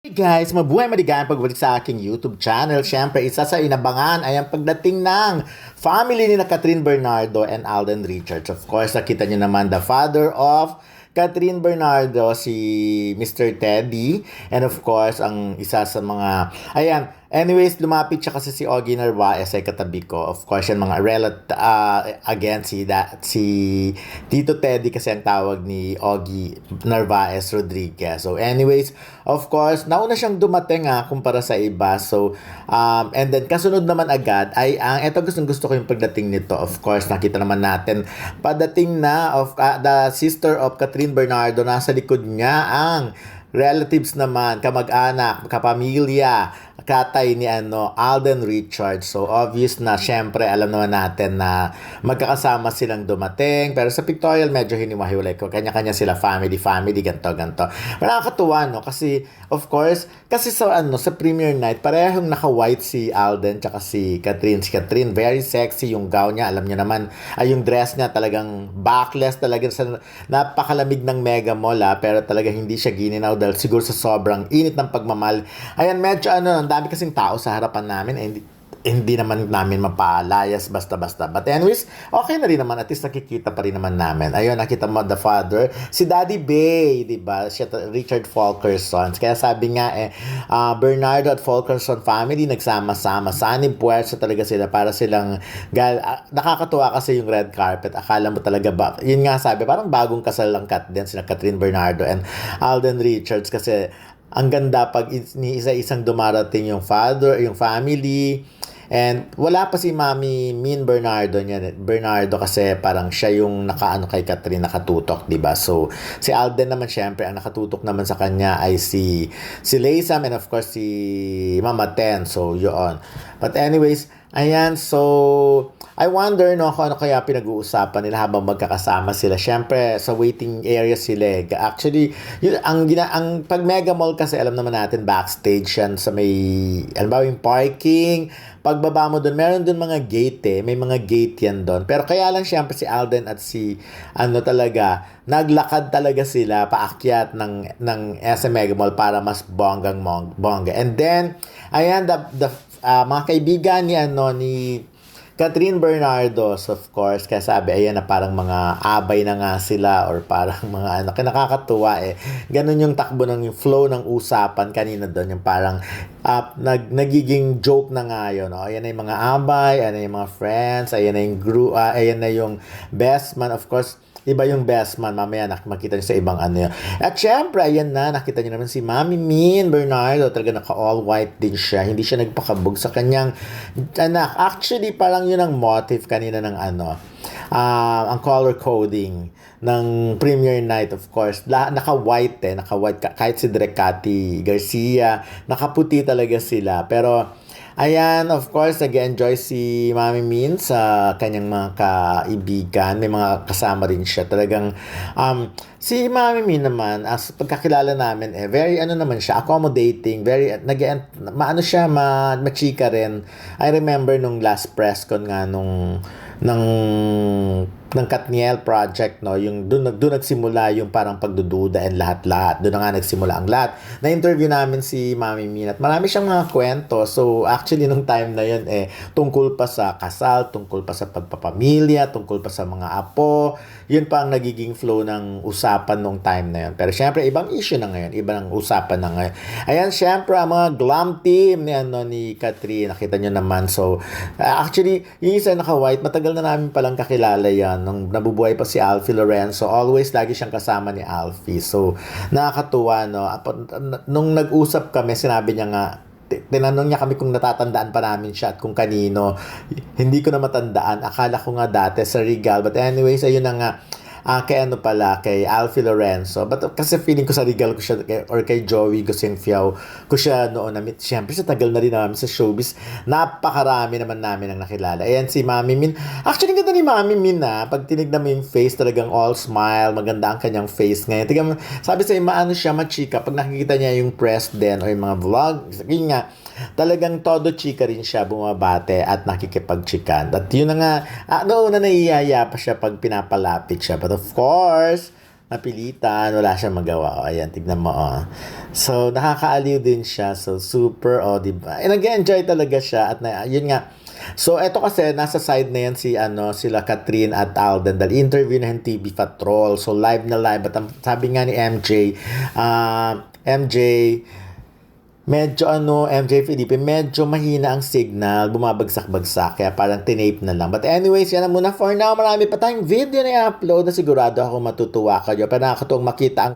Hey guys, mabuhay maligayang pagbalik sa aking YouTube channel. Siyempre, isa sa inabangan ay ang pagdating ng family ni na Catherine Bernardo and Alden Richards. Of course, nakita niyo naman the father of Catherine Bernardo, si Mr. Teddy. And of course, ang isa sa mga... Ayan, anyways, lumapit siya kasi si Ogie Narvaez ay katabi ko. Of course, yan mga relat uh, again, si, da, si Tito Teddy kasi ang tawag ni Ogie Narvaez Rodriguez. So anyways, of course, nauna siyang dumating ah, kumpara sa iba. So, um, and then kasunod naman agad ay ang, eto gustong gusto ko yung pagdating nito. Of course, nakita naman natin, padating na of uh, the sister of Catherine Bernardo, nasa likod niya ang relatives naman, kamag-anak, kapamilya, katay ni ano, Alden Richards. So, obvious na, syempre, alam naman natin na magkakasama silang dumating. Pero sa pictorial, medyo hiniwahiwalay ko. Kanya-kanya sila, family, family, ganto, ganto. Pero nakakatuwa, no? Kasi, of course, kasi sa, ano, sa premiere night, parehong naka-white si Alden tsaka si Catherine. Si Catherine, very sexy yung gown niya. Alam niyo naman, ay yung dress niya talagang backless talaga sa napakalamig ng Mega Mall, ah, pero talaga hindi siya gininaw dahil siguro sa sobrang init ng pagmamahal. Ayan, medyo ano, ang dami kasing tao sa harapan namin eh, hindi, naman namin mapalayas basta-basta. But anyways, okay na rin naman. At least nakikita pa rin naman namin. Ayun, nakita mo the father. Si Daddy Bay, di ba? Siya, Richard Fulkerson. Kaya sabi nga eh, uh, Bernardo at Fulkerson family nagsama-sama. Sanib puwersa talaga sila para silang gal uh, nakakatuwa kasi yung red carpet. Akala mo talaga ba? Yun nga sabi, parang bagong kasal lang kat din sila Catherine Bernardo and Alden Richards kasi ang ganda pag ni isa-isang dumarating yung father, yung family, And wala pa si Mami Min Bernardo niya. Bernardo kasi parang siya yung nakaano kay Catherine nakatutok, 'di ba? So si Alden naman syempre ang nakatutok naman sa kanya ay si si Laysam and of course si Mama Ten. So yun. But anyways, ayan so I wonder no kung ano kaya pinag-uusapan nila habang magkakasama sila. Syempre sa waiting area sila. Eh. Actually, yun, ang gina ang pag Mega Mall kasi alam naman natin backstage yan sa may alam ba yung parking, pagbaba mo doon, meron doon mga gate eh. May mga gate yan doon. Pero kaya lang syempre si Alden at si ano talaga, naglakad talaga sila paakyat ng ng SM Mega Mall para mas bonggang bongga. And then, ayan the, the uh, mga kaibigan ni ano ni Catherine Bernardos, of course, kaya sabi, ayan na parang mga abay na nga sila or parang mga ano, nakakatuwa eh. Ganun yung takbo ng yung flow ng usapan kanina doon, yung parang uh, nag, nagiging joke na nga yun. No? Ayan na yung mga abay, ayan na yung mga friends, ayan na yung group, uh, ayan na yung best man, of course, Iba yung best man. Mamaya nak makita niyo sa ibang ano yun. At syempre, ayan na. Nakita niyo naman si Mami Min Bernardo. Talaga naka all white din siya. Hindi siya nagpakabog sa kanyang anak. Actually, parang yun ang motive kanina ng ano. Uh, ang color coding ng premiere night of course la, naka-white eh naka-white kahit si Drecati Garcia nakaputi talaga sila pero Ayan, of course, nag-enjoy si Mami Min sa kanyang mga kaibigan. May mga kasama rin siya. Talagang, um, si Mami Min naman, as pagkakilala namin, eh, very, ano naman siya, accommodating, very, nag maano siya, ma, machika rin. I remember nung last press con nga nung, ng ng Katniel project no? Yung doon doon nagsimula yung parang pagdududa and lahat-lahat. Doon na nga nagsimula ang lahat. Na interview namin si Mami Min at marami siyang mga kwento. So actually nung time na yun eh tungkol pa sa kasal tungkol pa sa pagpapamilya tungkol pa sa mga apo yun pa ang nagiging flow ng usapan nung time na yun. Pero syempre ibang issue na ngayon. Ibang usapan na ngayon. Ayan syempre ang mga glam team ni ano ni Catherine nakita nyo naman. So actually yung isa naka white matagal na namin palang kakilala yan nung nabubuhay pa si Alfie Lorenzo, always lagi siyang kasama ni Alfie. So, nakakatuwa, no? Nung nag-usap kami, sinabi niya nga, tinanong niya kami kung natatandaan pa namin siya at kung kanino. Hindi ko na matandaan. Akala ko nga dati sa Regal. But anyways, ayun na nga uh, kay ano pala, kay Alfie Lorenzo. But kasi feeling ko sa Regal ko siya, or kay Joey Gosenfiao, ko siya noon na meet. Siyempre, sa tagal na rin namin sa showbiz, napakarami naman namin ang nakilala. Ayan si Mami Min. Actually, ganda ni Mami Min na. Pag tinignan mo yung face, talagang all smile. Maganda ang kanyang face ngayon. Tignan sabi sa maano siya, machika. Pag nakikita niya yung press din or yung mga vlog, yun nga, talagang todo chika rin siya bumabate at nakikipagchikan. At yun na nga, ah, noon na naiyaya pa siya pag pinapalapit siya. But of course, napilitan, wala siyang magawa. O, ayan, tignan mo, oh. So, nakakaaliw din siya. So, super, oh, di ba? And nag-enjoy talaga siya. At na, yun nga, So, eto kasi, nasa side na yan si, ano, sila Catherine at Alden. Dahil interview na yung TV Patrol. So, live na live. Ang sabi nga ni MJ, ah, MJ, medyo ano, MJ Felipe, medyo mahina ang signal, bumabagsak-bagsak, kaya parang tinape na lang. But anyways, yan na muna for now. Marami pa tayong video na i-upload na sigurado ako matutuwa kayo. Pero nakakatuwang makita ang